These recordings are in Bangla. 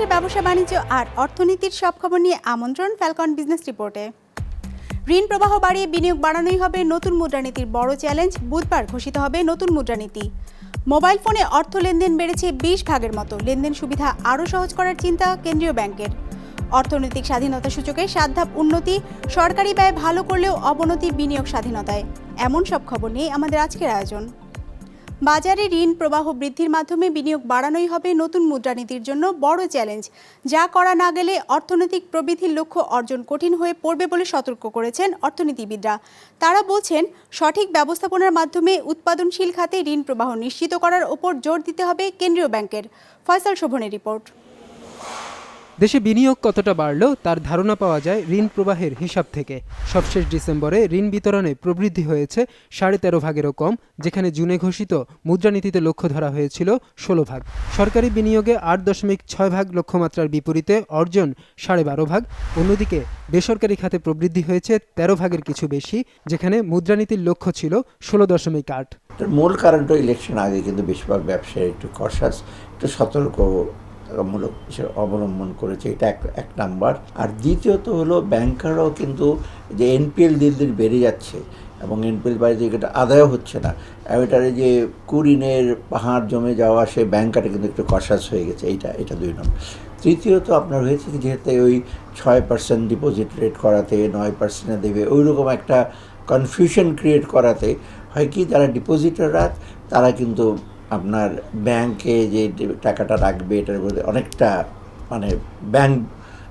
দেশ বিদেশের ব্যবসা বাণিজ্য আর অর্থনীতির সব খবর নিয়ে আমন্ত্রণ ফ্যালকন বিজনেস রিপোর্টে ঋণ প্রবাহ বাড়িয়ে বিনিয়োগ বাড়ানোই হবে নতুন মুদ্রানীতির বড় চ্যালেঞ্জ বুধবার ঘোষিত হবে নতুন মুদ্রানীতি। মোবাইল ফোনে অর্থ লেনদেন বেড়েছে বিশ ভাগের মতো। লেনদেন সুবিধা আরও সহজ করার চিন্তা কেন্দ্রীয় ব্যাংকের। অর্থনৈতিক স্বাধীনতা সূচকে সাত ধাপ উন্নতি, সরকারি ব্যয় ভালো করলেও অবনতি বিনিয়োগ স্বাধীনতায়। এমন সব খবর নিয়ে আমাদের আজকের আয়োজন। বাজারে ঋণ প্রবাহ বৃদ্ধির মাধ্যমে বিনিয়োগ বাড়ানোই হবে নতুন মুদ্রানীতির জন্য বড় চ্যালেঞ্জ। যা করা না গেলে অর্থনৈতিক প্রবৃদ্ধির লক্ষ্য অর্জন কঠিন হয়ে পড়বে বলে সতর্ক করেছেন অর্থনীতিবিদরা। তারা বলছেন, সঠিক ব্যবস্থাপনার মাধ্যমে উৎপাদনশীল খাতে ঋণ প্রবাহ নিশ্চিত করার ওপর জোর দিতে হবে কেন্দ্রীয় ব্যাংকের। ফয়সাল শোভনের রিপোর্ট। দেশে বিনিয়োগ কতটা বাড়ল তার ধারণা পাওয়া যায় ঋণ প্রবাহের হিসাব থেকে। সবশেষ ডিসেম্বরে ঋণ বিতরণে প্রবৃদ্ধি হয়েছে সাড়ে তেরো ভাগেরও কম, যেখানে জুনে ঘোষিত মুদ্রানীতিতে লক্ষ্য ধরা হয়েছিল ষোলো ভাগ। সরকারি বিনিয়োগে আট দশমিক ছয় ভাগ লক্ষ্যমাত্রার বিপরীতে অর্জন সাড়ে বারো ভাগ। অন্যদিকে বেসরকারি খাতে প্রবৃদ্ধি হয়েছে তেরো ভাগের কিছু বেশি, যেখানে মুদ্রানীতির লক্ষ্য ছিল ষোলো দশমিক আট। মূল কারণটা ইলেকশন আগে কিন্তু বেশিরভাগ ব্যবসায়ী একটু কষাস একটু সতর্কমূলক হিসেবে অবলম্বন করেছে, এটা এক এক নাম্বার। আর দ্বিতীয়ত হলো, ব্যাংকাররাও কিন্তু যে এনপিএল দিন দিন বেড়ে যাচ্ছে এবং এনপিএল বাড়ি থেকে এটা আদায় হচ্ছে না। এটারে যে কুরিনের পাহাড় জমে যাওয়া, সে ব্যাংকারে কিন্তু একটু কষাস হয়ে গেছে, এইটা, এটা দুই নম্বর। তৃতীয়ত আপনার হয়েছে কি, যেহেতু ওই ছয় পার্সেন্ট ডিপোজিট রেট করাতে, নয় পার্সেন্টে দেবে ওই রকম একটা কনফিউশন ক্রিয়েট করাতে হয় কি, যারা ডিপোজিটাররা তারা কিন্তু আপনার ব্যাংকে যে টাকাটা রাখবে, এটার মধ্যে অনেকটা মানে ব্যাংক,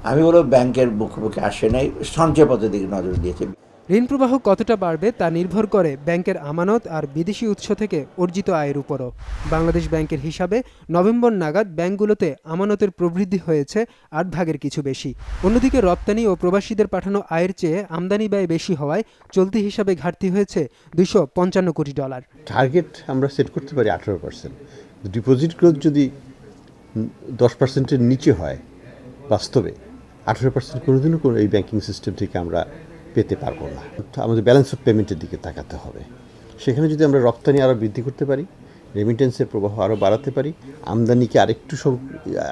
আমি বলব ব্যাংকের মুখোমুখি আসে নাই সঞ্চয় পথের দিকে নজর দিয়েছে। ঋণ প্রবাহ কতটা বাড়বে তা নির্ভর করে ব্যাংকের আমানত আর বিদেশি উৎস থেকে অর্জিত আয়ের উপরও। বাংলাদেশ ব্যাংকের হিসাবে নভেম্বর নাগাদ ব্যাংকগুলোতে আমানতের প্রবৃদ্ধি হয়েছে আট ভাগের কিছু বেশি। অন্যদিকে রপ্তানি ও প্রবাসীদের পাঠানো আয়ের চেয়ে আমদানি ব্যয় বেশি হওয়ায় চলতি হিসাবে ঘাটতি হয়েছে দুশো পঞ্চান্ন কোটি ডলার। টার্গেট আমরা সেট করতে পারি আঠেরো পার্সেন্ট ডিপোজিট গ্রোথ যদি দশ পার্সেন্টের নিচে হয়, বাস্তবে আঠেরো পার্সেন্ট কোনোদিনও কোনো এই ব্যাংকিং সিস্টেম থেকে আমরা পেতে পারব না। আমাদের ব্যালেন্স অফ পেমেন্টের দিকে তাকাতে হবে। সেখানে যদি আমরা রপ্তানি আরও বৃদ্ধি করতে পারি রেমিটেন্সের প্রবাহ আরও বাড়াতে পারি, আমদানিকে আরেকটু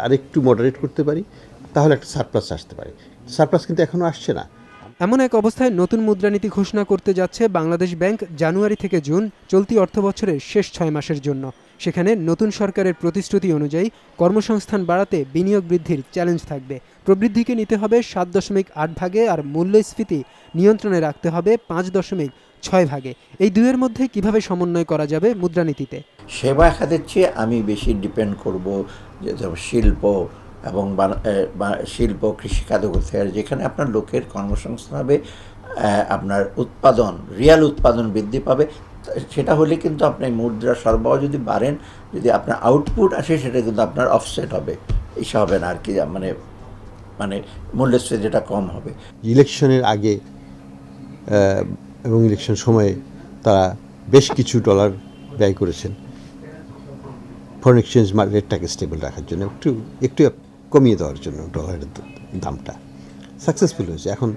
আরেকটু মডারেট করতে পারি, তাহলে একটা সারপ্লাস আসতে পারে। সারপ্লাস কিন্তু এখনও আসছে না। এমন এক অবস্থায় নতুন মুদ্রানীতি ঘোষণা করতে যাচ্ছে বাংলাদেশ ব্যাংক জানুয়ারি থেকে জুন চলতি অর্থবছরের শেষ ছয় মাসের জন্য। সেখানে নতুন সরকারের প্রতিশ্রুতি অনুযায়ী কর্মসংস্থান বাড়াতে বিনিয়োগ বৃদ্ধির চ্যালেঞ্জ থাকবে। প্রবৃদ্ধিকে নিতে হবে সাত দশমিক আট ভাগে আর মূল্যস্ফীতি নিয়ন্ত্রণে রাখতে হবে পাঁচ দশমিক ছয় ভাগে। এই দুয়ের মধ্যে কীভাবে সমন্বয় করা যাবে মুদ্রানীতিতে? সেবা খাতের চেয়ে আমি বেশি ডিপেন্ড করব যে শিল্প এবং শিল্প কৃষিখাত হবে যেখানে আপনার লোকের কর্মসংস্থান হবে আপনার উৎপাদন রিয়াল উৎপাদন বৃদ্ধি পাবে। সেটা হলে কিন্তু আপনি মুদ্রা সরবরাহ যদি বাড়েন, যদি আপনার আউটপুট আসে, সেটা কিন্তু আপনার অফসেট হবে। এইসব হবে না আর কি মানে মানে মূল্যস্ফীতিটা কম হবে। ইলেকশনের আগে এবং ইলেকশন সময়ে তারা বেশ কিছু ডলার ব্যয় করেছেন। ফরেন এক্সচেঞ্জ রেটটাকে স্টেবল রাখার জন্য, একটু একটু কমিয়ে দেওয়ার জন্য ডলারের দামটা সাকসেসফুল হয়েছে। এখন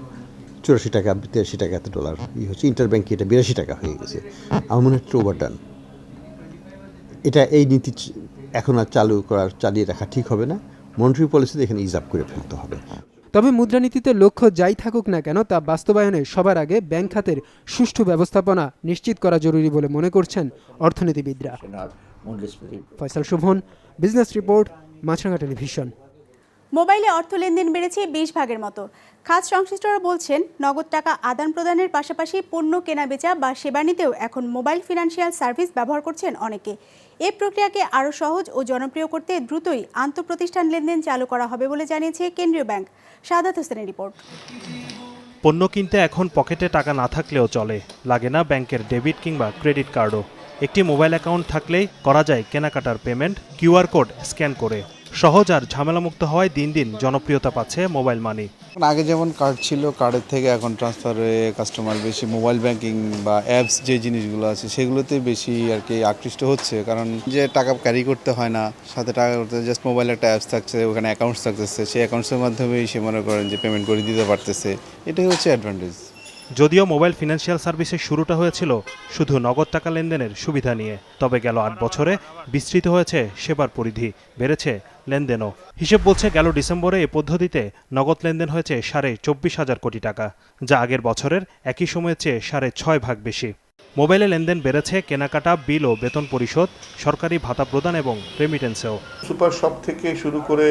চুরাশি টাকা, তিরাশি টাকা এত ডলার ই হচ্ছে। ইন্টার ব্যাঙ্কে এটা বিরাশি টাকা হয়ে গেছে। আমার মনে হচ্ছে ওভারডান এটা এই নীতি এখন আর চালু করার, চালিয়ে রাখা ঠিক হবে না। মনিটারি পলিসিতে এখানে ইজাব করে ফেলতে হবে। তবে মুদ্রানীতিতে লক্ষ্য যাই থাকুক না কেন তা বাস্তবায়নে সবার আগে ব্যাংক খাতের সুষ্ঠু ব্যবস্থাপনা নিশ্চিত করা জরুরি বলে মনে করছেন অর্থনীতিবিদরা। Faisal Shovon business report Maasranga television. মোবাইলে অর্থ লেনদেন বেড়েছে বিশ ভাগের মতো। খাত সংশ্লিষ্টরা বলছেন নগদ টাকা আদান প্রদানের পাশাপাশি পণ্য কেনাবেচা বা সেবা নিতেও এখন মোবাইল ফিনান্সিয়াল সার্ভিস ব্যবহার করছেন অনেকে। এই প্রক্রিয়াকে আরও সহজ ও জনপ্রিয় করতে দ্রুতই আন্তঃপ্রতিষ্ঠান লেনদেন চালু করা হবে বলে জানিয়েছে কেন্দ্রীয় ব্যাংক। সাদাত হোসেনের রিপোর্ট। পণ্য কিনতে এখন পকেটে টাকা না থাকলেও চলে, লাগে না ব্যাংকের ডেবিট কিংবা ক্রেডিট কার্ডও। একটি মোবাইল অ্যাকাউন্ট থাকলেই করা যায় কেনাকাটার পেমেন্ট কিউআর কোড স্ক্যান করে। সহজ আর ঝামেলামুক্ত হওয়ায় দিন দিন জনপ্রিয়তা পাচ্ছে মোবাইল মানি। আগে যেমন কার্ড ছিল কার্ডের থেকে এখন ট্রান্সফার হয়ে কাস্টমার বেশি মোবাইল ব্যাংকিং বা অ্যাপস যে জিনিসগুলো আছে, সেগুলোতে বেশি আর কি আকৃষ্ট হচ্ছে। কারণ যে টাকা ক্যারি করতে হয় না, সাথে টাকা করতে জাস্ট মোবাইল একটা অ্যাপস থাকছে, ওখানে অ্যাকাউন্টস থাকতেছে, সেই অ্যাকাউন্টসের মাধ্যমেই সে মনে করেন যে পেমেন্ট করে দিতে পারতেছে। এটাই হচ্ছে অ্যাডভান্টেজ যদিও মোবাইল ফিনান্সিয়াল সার্ভিসের শুরুটা হয়েছিল শুধু নগদ টাকা লেনদেনের সুবিধা নিয়ে, তবে গেল আট বছরে বিস্তৃত হয়েছে সেবার পরিধি, বেড়েছে লেনদেনও। হিসেব বলছে গেল ডিসেম্বরে এ পদ্ধতিতে নগদ লেনদেন হয়েছে সাড়ে চব্বিশ হাজার কোটি টাকা, যা আগের বছরের একই সময়ের চেয়ে সাড়ে ছয় ভাগ বেশি। মোবাইলে লেনদেন বেড়েছে, কেনাকাটা, বিল ও বেতন পরিশোধ, সরকারি ভাতা প্রদান এবং রেমিটেন্সেও সুপার শপ থেকে শুরু করে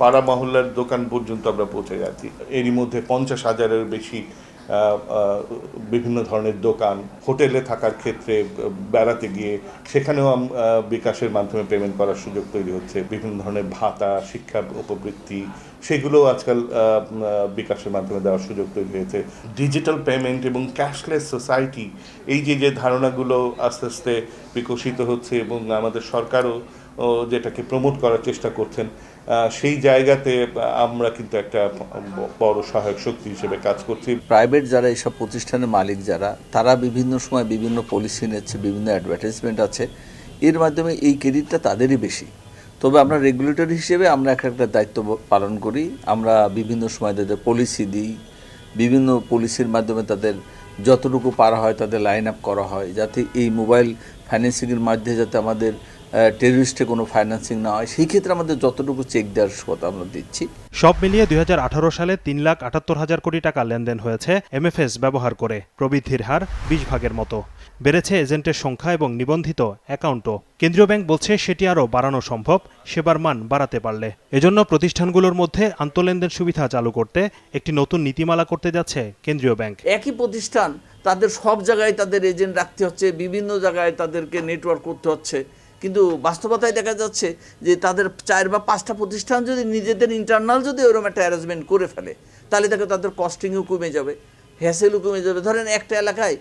পাড়া মহল্লার দোকান পর্যন্ত আমরা পৌঁছে যাচ্ছি এরই মধ্যে পঞ্চাশ হাজারের বেশি বিভিন্ন ধরনের দোকান, হোটেলে থাকার ক্ষেত্রে বেড়াতে গিয়ে সেখানেও বিকাশের মাধ্যমে পেমেন্ট করার সুযোগ তৈরি হচ্ছে। বিভিন্ন ধরনের ভাতা শিক্ষা উপবৃত্তি সেগুলো আজকাল বিকাশের মাধ্যমে দেওয়ার সুযোগ তৈরি হয়েছে। ডিজিটাল পেমেন্ট এবং ক্যাশলেস সোসাইটি এই যে যে ধারণাগুলো আস্তে আস্তে বিকশিত হচ্ছে এবং আমাদের সরকারও যেটাকে প্রমোট করার চেষ্টা করছেন সেই জায়গাতে আমরা কিন্তু একটা বড় সহায়ক শক্তি হিসেবে কাজ করছি। প্রাইভেট যারা এইসব প্রতিষ্ঠানের মালিক যারা, তারা বিভিন্ন সময় বিভিন্ন পলিসি নিচ্ছে, বিভিন্ন অ্যাডভার্টাইজমেন্ট আছে। এর মাধ্যমে এই ক্রেডিটটা তাদেরই বেশি। তবে আমরা রেগুলেটর হিসেবে আমরা একটা একটা দায়িত্ব পালন করি। আমরা বিভিন্ন সময় তাদের পলিসি দিই। বিভিন্ন পলিসির মাধ্যমে তাদের যতটুকু পারা হয় তাদের লাইন আপ করা হয়, যাতে এই মোবাইল ফাইন্যান্সিংয়ের মাধ্যমে যাতে আমাদের টেররিস্টে কোনো ফাইন্যান্সিং না হয় সেই ক্ষেত্রে আমাদের যতটুকু চেক দেওয়ার কথা আমরা দিচ্ছি। সব মিলিয়ে দু হাজার আঠারো সালে তিন লাখ আটাত্তর হাজার কোটি টাকা লেনদেন হয়েছে এমএফএস ব্যবহার করে প্রবৃদ্ধির হার বিশ ভাগের মতো। বেড়েছে এজেন্টের সংখ্যা এবং নিবন্ধিত অ্যাকাউন্টও। কেন্দ্রীয় ব্যাংক বলছে সেটি আরও বাড়ানো সম্ভব সেবার মান বাড়াতে পারলে। এজন্য প্রতিষ্ঠানগুলোর মধ্যে আন্তঃলেনদেন সুবিধা চালু করতে একটি নতুন নীতিমালা করতে যাচ্ছে কেন্দ্রীয় ব্যাংক। একই প্রতিষ্ঠান তাদের সব জায়গায় তাদের এজেন্ট রাখতে হচ্ছে বিভিন্ন জায়গায় তাদেরকে নেটওয়ার্ক করতে হচ্ছে। কিন্তু বাস্তবতায় দেখা যাচ্ছে যে তাদের চার বা পাঁচটা প্রতিষ্ঠান যদি নিজেদের ইন্টারনাল যদি ওরকম একটা অ্যারেঞ্জমেন্ট করে ফেলে তাহলে দেখো তাদের কস্টিংও কমে যাবে হ্যাসেলও কমে যাবে। ধরেন একটা এলাকায়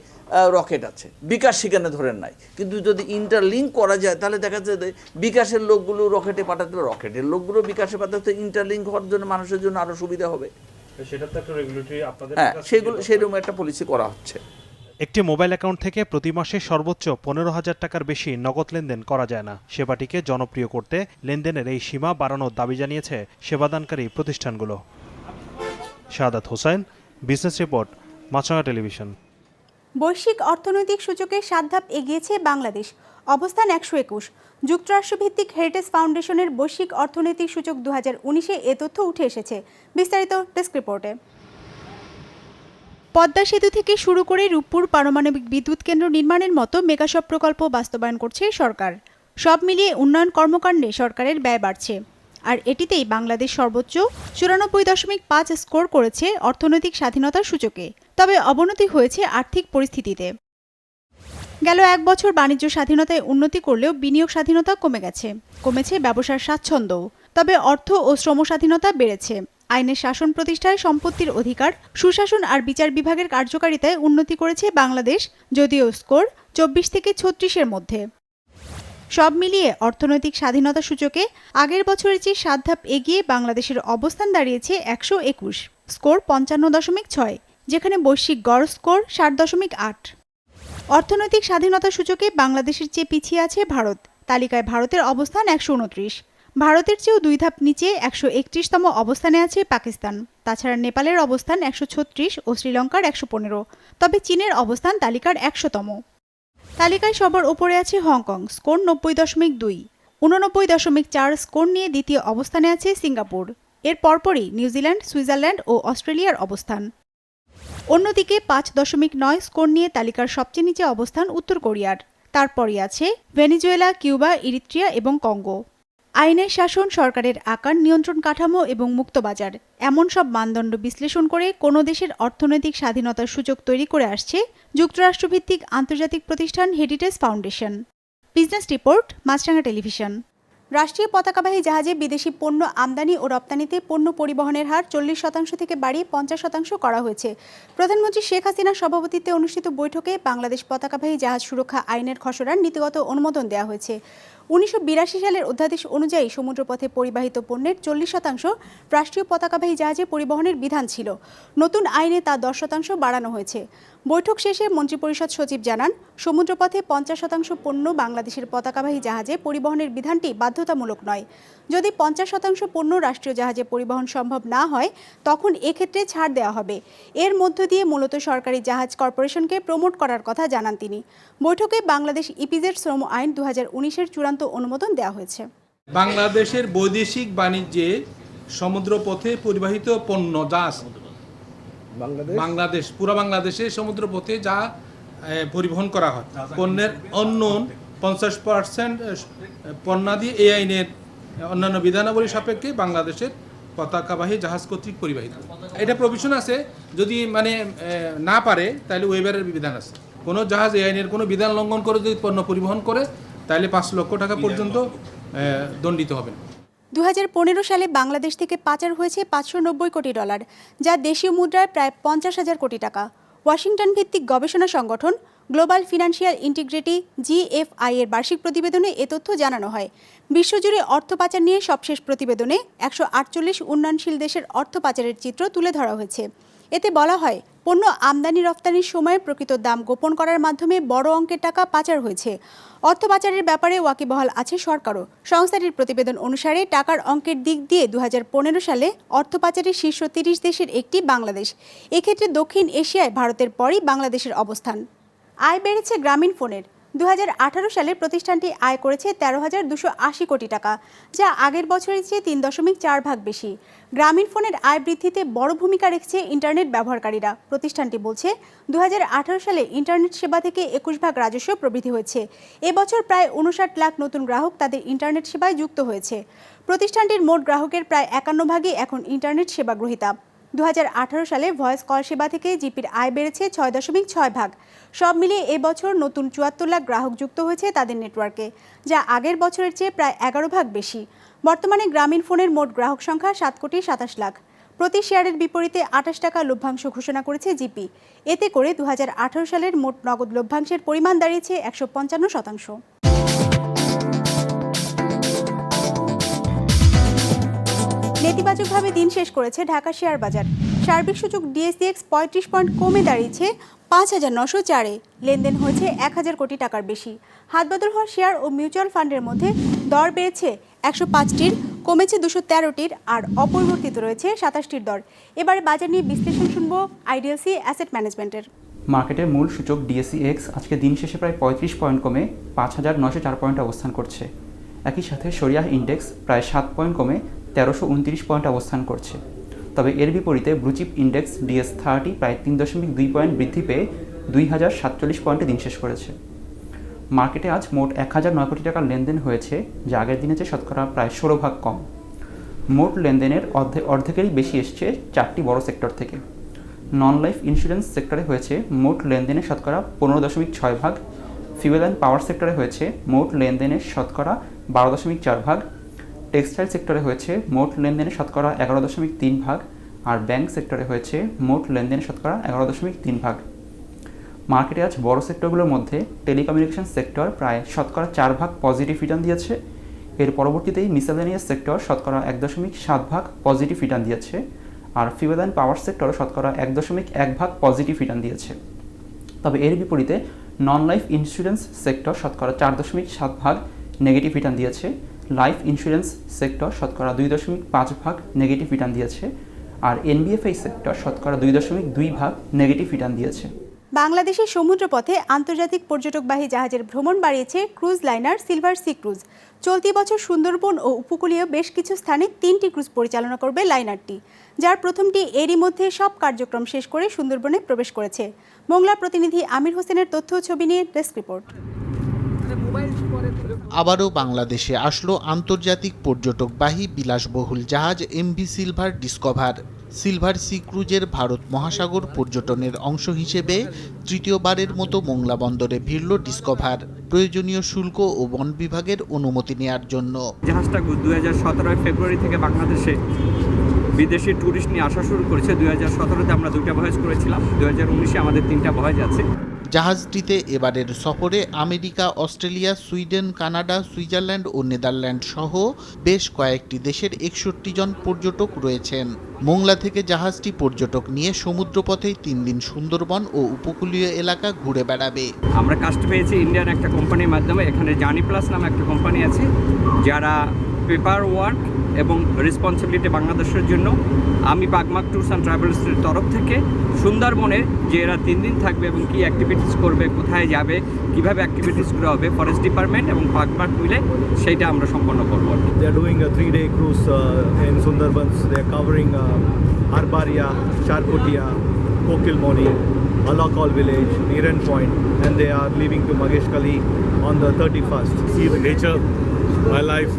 রকেট আছে বিকাশ সেখানে ধরেন নাই। কিন্তু যদি ইন্টারলিঙ্ক করা যায় তাহলে দেখা যায় বিকাশের লোকগুলো রকেটে পাঠাতে রকেটের লোকগুলো বিকাশে পাঠাতে ইন্টারলিঙ্ক হওয়ার জন্য মানুষের জন্য আরও সুবিধা হবে। সেটা তো একটা রেগুলেটরি আপনাদের হ্যাঁ সেগুলো সেরকম একটা পলিসি করা হচ্ছে। একটি মোবাইল অ্যাকাউন্ট থেকে প্রতি মাসে সর্বোচ্চ পনেরো হাজার টাকার বেশি নগদ লেনদেন করা যায় না। সেবাটিকে জনপ্রিয় করতে লেনদেনের এই সীমা বাড়ানোর দাবি জানিয়েছে সেবাদানকারী প্রতিষ্ঠানগুলো। Shahadat Hossain, business report, Maasranga television. বৈশ্বিক অর্থনৈতিক সূচকে সাত ধাপ এগিয়েছে বাংলাদেশ। অবস্থান একশো একুশ। যুক্তরাষ্ট্রভিত্তিক হেরিটেজ ফাউন্ডেশনের বৈশ্বিক অর্থনৈতিক সূচক দু হাজার উনিশে এ তথ্য উঠে এসেছে। বিস্তারিত ডেস্ক রিপোর্টে। পদ্মা সেতু থেকে শুরু করে রূপপুর পারমাণবিক বিদ্যুৎ কেন্দ্র নির্মাণের মতো মেগাসব প্রকল্প বাস্তবায়ন করছে সরকার। সব মিলিয়ে উন্নয়ন কর্মকাণ্ডে সরকারের ব্যয় বাড়ছে। আর এটিতেই বাংলাদেশ সর্বোচ্চ চুরানব্বই দশমিক পাঁচ স্কোর করেছে অর্থনৈতিক স্বাধীনতার সূচকে। তবে অবনতি হয়েছে আর্থিক পরিস্থিতিতে। গেল এক বছর বাণিজ্য স্বাধীনতায় উন্নতি করলেও বিনিয়োগ স্বাধীনতা কমে গেছে। কমেছে ব্যবসার স্বাচ্ছন্দ্য তবে অর্থ ও শ্রম স্বাধীনতা বেড়েছে। আইনের শাসন প্রতিষ্ঠায় সম্পত্তির অধিকার, সুশাসন আর বিচার বিভাগের কার্যকারিতায় উন্নতি করেছে বাংলাদেশ, যদিও স্কোর চব্বিশ থেকে ছত্রিশের মধ্যে। সব মিলিয়ে অর্থনৈতিক স্বাধীনতা সূচকে আগের বছরের চেয়ে সাত ধাপ এগিয়ে বাংলাদেশের অবস্থান দাঁড়িয়েছে একশো একুশ, স্কোর পঞ্চান্ন দশমিক ছয়, যেখানে বৈশ্বিক গড় স্কোর ষাট দশমিক আট। অর্থনৈতিক স্বাধীনতা সূচকে বাংলাদেশের চেয়ে পিছিয়ে আছে ভারত, তালিকায় ভারতের অবস্থান একশো উনত্রিশ। ভারতের চেয়েও দুই ধাপ নিচে একশো একত্রিশতম অবস্থানে আছে পাকিস্তান। তাছাড়া নেপালের অবস্থান একশো ছত্রিশ ও শ্রীলঙ্কার একশো পনেরো। তবে চীনের অবস্থান তালিকার একশোতম। তালিকায় সবার উপরে আছে হংকং, স্কোর নব্বই দশমিক দুই। উননব্বই দশমিক চার স্কোর নিয়ে দ্বিতীয় অবস্থানে আছে সিঙ্গাপুর। এর পরপরই নিউজিল্যান্ড, সুইজারল্যান্ড ও অস্ট্রেলিয়ার অবস্থান। অন্যদিকে পাঁচ দশমিক নয় স্কোর নিয়ে তালিকার সবচেয়ে নিচে অবস্থান উত্তর কোরিয়ার। তারপরই আছে ভেনিজুয়েলা, কিউবা, ইরিত্রিয়া এবং কঙ্গো। আইনের শাসন, সরকারের আকার, নিয়ন্ত্রণ কাঠামো এবং মুক্তবাজার। এমন সব মানদণ্ড বিশ্লেষণ করে কোনো দেশের অর্থনৈতিক স্বাধীনতার সুযোগ তৈরি করে আসছে যুক্তরাষ্ট্রভিত্তিক আন্তর্জাতিক প্রতিষ্ঠান Heritage Foundation business report Maasranga television রাষ্ট্রীয় পতাকাবাহী জাহাজে বিদেশি পণ্য আমদানি ও রপ্তানিতে পণ্য পরিবহনের হার চল্লিশ শতাংশ থেকে বাড়িয়ে পঞ্চাশ শতাংশ করা হয়েছে। প্রধানমন্ত্রী শেখ হাসিনার সভাপতিত্বে অনুষ্ঠিত বৈঠকে বাংলাদেশ পতাকাবাহী জাহাজ সুরক্ষা আইনের খসড়ার নীতিগত অনুমোদন দেওয়া হয়েছে। উনিশশো বিরাশি সালের অধ্যাদেশ অনুযায়ী সমুদ্রপথে পরিবাহিত পণ্যের চল্লিশ শতাংশ রাষ্ট্রীয় পতাকাবাহী জাহাজে পরিবহনের বিধান ছিল। নতুন আইনে তা দশ শতাংশ বাড়ানো হয়েছে। বৈঠক শেষে মন্ত্রিপরিষদ সচিব জানান সমুদ্রপথে পঞ্চাশ শতাংশ পণ্য বাংলাদেশের পতাকাবাহী জাহাজে পরিবহনের বিধানটি বাধ্যতামূলক নয়। যদি পঞ্চাশ শতাংশ পণ্য রাষ্ট্রীয় জাহাজে পরিবহন সম্ভব না হয় তখন এক্ষেত্রে ছাড় দেওয়া হবে। এর মধ্য দিয়ে মূলত সরকারি জাহাজ কর্পোরেশনকে প্রমোট করার কথা জানান তিনি। বৈঠকে বাংলাদেশ ইপিজেড শ্রম আইন দু হাজার চূড়ান্ত অনুমোদন দেওয়া হয়েছে। বাংলাদেশের বৈদেশিক বাণিজ্যে সমুদ্রপথে পরিবাহিত পণ্য আছে, বাংলাদেশ? পুরো বাংলাদেশে সমুদ্রপথে যা পরিবহন করা হয়। পণ্যের অন্য পঞ্চাশ পার্সেন্ট পণ্যাদি এই আইনের অন্যান্য বিধানাবলী সাপেক্ষে বাংলাদেশের পতাকাবাহী জাহাজ কর্তৃক পরিবাহিত। এটা প্রভিশন আছে। যদি মানে না পারে তাহলে ওয়েবারের বিধান আছে। কোনো জাহাজ এই আইনের কোনো বিধান লঙ্ঘন করে যদি পণ্য পরিবহন করে তাহলে পাঁচ লক্ষ টাকা পর্যন্ত দণ্ডিত হবেন দু হাজার পনেরো সালে বাংলাদেশ থেকে পাচার হয়েছে পাঁচশো নব্বই কোটি ডলার, যা দেশীয় মুদ্রায় প্রায় পঞ্চাশ হাজার কোটি টাকা। ওয়াশিংটন ভিত্তিক গবেষণা সংগঠন গ্লোবাল ফিনান্সিয়াল ইন্টিগ্রিটি জিএফআই এর বার্ষিক প্রতিবেদনে এ তথ্য জানানো হয়। বিশ্বজুড়ে অর্থ পাচার নিয়ে সবশেষ প্রতিবেদনে একশো আটচল্লিশ উন্নয়নশীল দেশের অর্থ পাচারের চিত্র তুলে ধরা হয়েছে। এতে বলা হয় পণ্য আমদানি রপ্তানির সময় প্রকৃত দাম গোপন করার মাধ্যমে বড় অঙ্কের টাকা পাচার হয়েছে। অর্থ পাচারের ব্যাপারে ওয়াকিবহাল আছে সরকারও। সংস্থাটির প্রতিবেদন অনুসারে টাকার অঙ্কের দিক দিয়ে দু হাজার পনেরো সালে অর্থ পাচারের শীর্ষ তিরিশ দেশের একটি বাংলাদেশ। এক্ষেত্রে দক্ষিণ এশিয়ায় ভারতের পরই বাংলাদেশের অবস্থান। আয় বেড়েছে গ্রামীণ ফোনের। দু হাজার আঠারো সালে প্রতিষ্ঠানটি আয় করেছে তেরো হাজার দুশো আশি কোটি টাকা, যা আগের বছরের চেয়ে তিন দশমিক চার ভাগ বেশি। গ্রামীণ ফোনের আয় বৃদ্ধিতে বড় ভূমিকা রেখেছে ইন্টারনেট ব্যবহারকারীরা। প্রতিষ্ঠানটি বলছে দুই হাজার আঠারো সালে ইন্টারনেট সেবা থেকে একুশ ভাগ রাজস্ব প্রবৃদ্ধি হয়েছে। এবছর প্রায় উনষাট লাখ নতুন গ্রাহক তাদের ইন্টারনেট সেবায় যুক্ত হয়েছে। প্রতিষ্ঠানটির মোট গ্রাহকের প্রায় একান্ন ভাগই এখন ইন্টারনেট সেবা গ্রহীতা। দু হাজার আঠারো সালে ভয়েস কল সেবা থেকে জিপির আয় বেড়েছে ছয় দশমিক ছয় ভাগ। সব মিলিয়ে এবছর নতুন চুয়াত্তর লাখ গ্রাহক যুক্ত হয়েছে তাদের নেটওয়ার্কে, যা আগের বছরের চেয়ে প্রায় এগারো ভাগ বেশি। বর্তমানে গ্রামীণ ফোনের মোট গ্রাহক সংখ্যা সাত কোটি সাতাশ লাখ। প্রতি শেয়ারের বিপরীতে আঠাশ টাকা লভ্যাংশ ঘোষণা করেছে জিপি। এতে করে দু হাজার আঠেরো সালের মোট নগদ লভ্যাংশের পরিমাণ দাঁড়িয়েছে একশো পঞ্চান্ন শতাংশ। নেতিবাচকভাবে দিন শেষ করেছে ঢাকা শেয়ার বাজার। সার্বিক সূচক ডিএসসিএক্স পঁয়ত্রিশ পয়েন্ট কমে দাঁড়িয়েছে পাঁচ হাজার নশো চারে। লেনদেন হয়েছে এক হাজার কোটি টাকার বেশি। হাতবদল হওয়া শেয়ার ও মিউচুয়াল ফান্ডের মধ্যে দর বেড়েছে একশো পাঁচটির, কমেছে দুশো তেরোটির আর অপরিবর্তিত রয়েছে সাতাশটির দর। এবারে বাজার নিয়ে বিশ্লেষণ শুনব আইডিএলসি অ্যাসেট ম্যানেজমেন্টের। মার্কেটের মূল সূচক ডিএসসি এক্স আজকে দিন শেষে প্রায় পঁয়ত্রিশ পয়েন্ট কমে পাঁচ হাজার নশো চার পয়েন্ট অবস্থান করছে। একই সাথে সরিয়াহ ইন্ডেক্স প্রায় সাত পয়েন্ট কমে তেরোশো উনত্রিশ পয়েন্ট অবস্থান করছে। তবে এর বিপরীতে ব্লুচিপ ইন্ডেক্স ডিএস থার্টি প্রায় তিন দশমিক দুই পয়েন্ট বৃদ্ধি পেয়ে দুই হাজার সাতচল্লিশ পয়েন্টে দিন শেষ করেছে। মার্কেটে আজ মোট এক হাজার নয় কোটি টাকার লেনদেন হয়েছে, যা আগের দিনে চেয়ে শতকরা প্রায় ষোলো ভাগ কম। মোট লেনদেনের অর্ধে অর্ধেকেরই বেশি এসছে চারটি বড় সেক্টর থেকে। নন লাইফ ইন্স্যুরেন্স সেক্টরে হয়েছে মোট লেনদেনের শতকরা পনেরো দশমিক ছয় ভাগ। ফিউয়েল অ্যান্ড পাওয়ার সেক্টরে হয়েছে মোট লেনদেনের শতকরা বারো দশমিক চার ভাগ। টেক্সটাইল সেক্টরে হয়েছে মোট লেনদেনে শতকরা এগারো দশমিক তিন ভাগ আর ব্যাংক সেক্টরে হয়েছে মোট লেনদেনে শতকরা এগারো দশমিক তিন ভাগ। মার্কেটে আজ বড় সেক্টরগুলোর মধ্যে টেলিকমিউনিকেশন সেক্টর প্রায় শতকরা চার ভাগ পজিটিভ রিটার্ন দিয়েছে। এর পরবর্তীতেই মিসেলেনিয়াস সেক্টর শতকরা এক দশমিক সাত ভাগ পজিটিভ রিটার্ন দিয়েছে আর ফিউয়েল পাওয়ার সেক্টর শতকরা এক দশমিক এক ভাগ পজিটিভ রিটার্ন দিয়েছে। তবে এর বিপরীতে নন লাইফ ইন্স্যুরেন্স সেক্টর শতকরা চার দশমিক সাত ভাগ নেগেটিভ রিটার্ন দিয়েছে। লাইফ ইন্স্যুরেন্স সেক্টর শতকরা দুই দশমিক পাঁচ ভাগ নেগেটিভ রিটার্ন দিয়েছে। আর এনবিএফআই সেক্টর শতকরা দুই দশমিক দুই ভাগ নেগেটিভ রিটার্ন দিয়েছে। বাংলাদেশের সমুদ্রপথে আন্তর্জাতিক পর্যটকবাহী জাহাজের ভ্রমণ বাড়িয়েছে cruise liner silver C cruise. চলতি বছর সুন্দরবন ও উপকূলীয় বেশ কিছু স্থানে তিনটি ক্রুজ পরিচালনা করবে লাইনারটি যার প্রথমটি এরই মধ্যে সব কার্যক্রম শেষ করে সুন্দরবনে প্রবেশ করেছে। মোংলা প্রতিনিধি আমির হোসেনের তথ্য ছবি নিয়ে ডেস্ক রিপোর্ট। আবারও বাংলাদেশে আসলো আন্তর্জাতিক পর্যটকবাহী বিলাসবহুল জাহাজ MV silver discover. Silver C ক্রুজের ভারত মহাসাগর পর্যটনের অংশ হিসেবে তৃতীয়বারের মতো মোংলা বন্দরে ভিড়ল ডিসকভার। প্রয়োজনীয় শুল্ক ও বন বিভাগের অনুমতি নেয়ার জন্য। জাহাজটা দু হাজার ফেব্রুয়ারি থেকে বাংলাদেশে বিদেশি ট্যুরিস্ট নিয়ে আসা শুরু করেছে। দুই হাজার সতেরোতে আমরা দুটা ভয়েজ করেছিলাম। দু হাজার উনিশে আমাদের তিনটা ভয়েজ আছে। জাহাজটিতে এবারের সফরে America, Australia, Sweden, Canada, Switzerland ও নেদারল্যান্ড সহ বেশ কয়েকটি দেশের একষট্টি জন পর্যটক রয়েছেন। মোংলা থেকে জাহাজটি পর্যটক নিয়ে সমুদ্রপথে তিন দিন সুন্দরবন ও উপকূলীয় এলাকা ঘুরে বেড়াবে। আমরা কাস্ট পেয়েছি ইন্ডিয়ান একটা কোম্পানির মাধ্যমে। এখানে জার্নি প্লাস নামে একটা কোম্পানি আছে, যারা পেপার ওয়ার্ক এবং রেসপন্সিবিলিটি বাংলাদেশের জন্য। আমি বাগমাক ট্যুরস অ্যান্ড ট্রাভেলসের তরফ থেকে সুন্দরবনের যে এরা তিন দিন থাকবে এবং কী অ্যাক্টিভিটিস করবে কোথায় যাবে কীভাবে অ্যাক্টিভিটিস করা হবে ফরেস্ট ডিপার্টমেন্ট এবং পার্ক পার্ক মিলে সেইটা আমরা সম্পন্ন করব Kokilmoni Alakol village Hiron point and they are living to Mogeshkali on the thirty first see the nature my life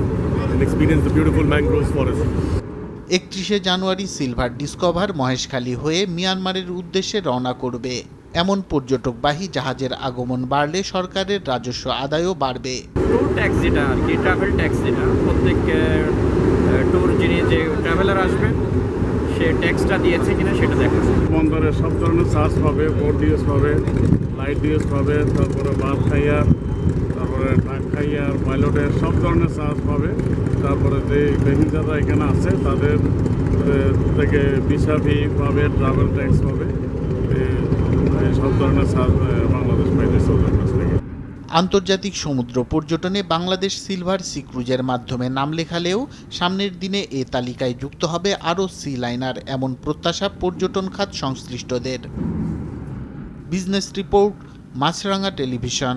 experience the beautiful mangrove forest একত্রিশে জানুয়ারি সিলভার ডিসকভার মহেশখালী হয়ে মিয়ানমারের উদ্দেশ্যে রওনা করবে। এমন পর্যটকবাহী জাহাজের আগমন বাড়লে সরকারের রাজস্ব আদায়ও বাড়বে। ট্যুর ট্যাক্স যেটা আর কি ট্রাভেল ট্যাক্স যেটা প্রত্যেক ট্যুর যিনি যে ট্রাভেলার আসবে সে ট্যাক্সটা দিয়েছে কিনা সেটা দেখা বন্দরে সব ধরনের চার্জ পাবে বোট ডিউস পাবে লাইট ডিউস পাবে তারপরে বাস খাইয়ার তারপরে ট্রাক খাইয়ার পাইলটের সব ধরনের চার্জ পাবে। তারপরে যে প্যাসেঞ্জাররা এখানে আছে, তাদের থেকে ভিসা ফি পাবে ট্রাভেল ট্যাক্স পাবে। সব ধরনের চার্জ বাংলাদেশ থেকে। আন্তর্জাতিক সমুদ্র পর্যটনে বাংলাদেশ সিলভার সি ক্রুজের মাধ্যমে নাম লেখালেও সামনের দিনে এ তালিকায় যুক্ত হবে আরও সি লাইনার, এমন প্রত্যাশা পর্যটন খাত সংশ্লিষ্টদের। Business report, Maasranga television.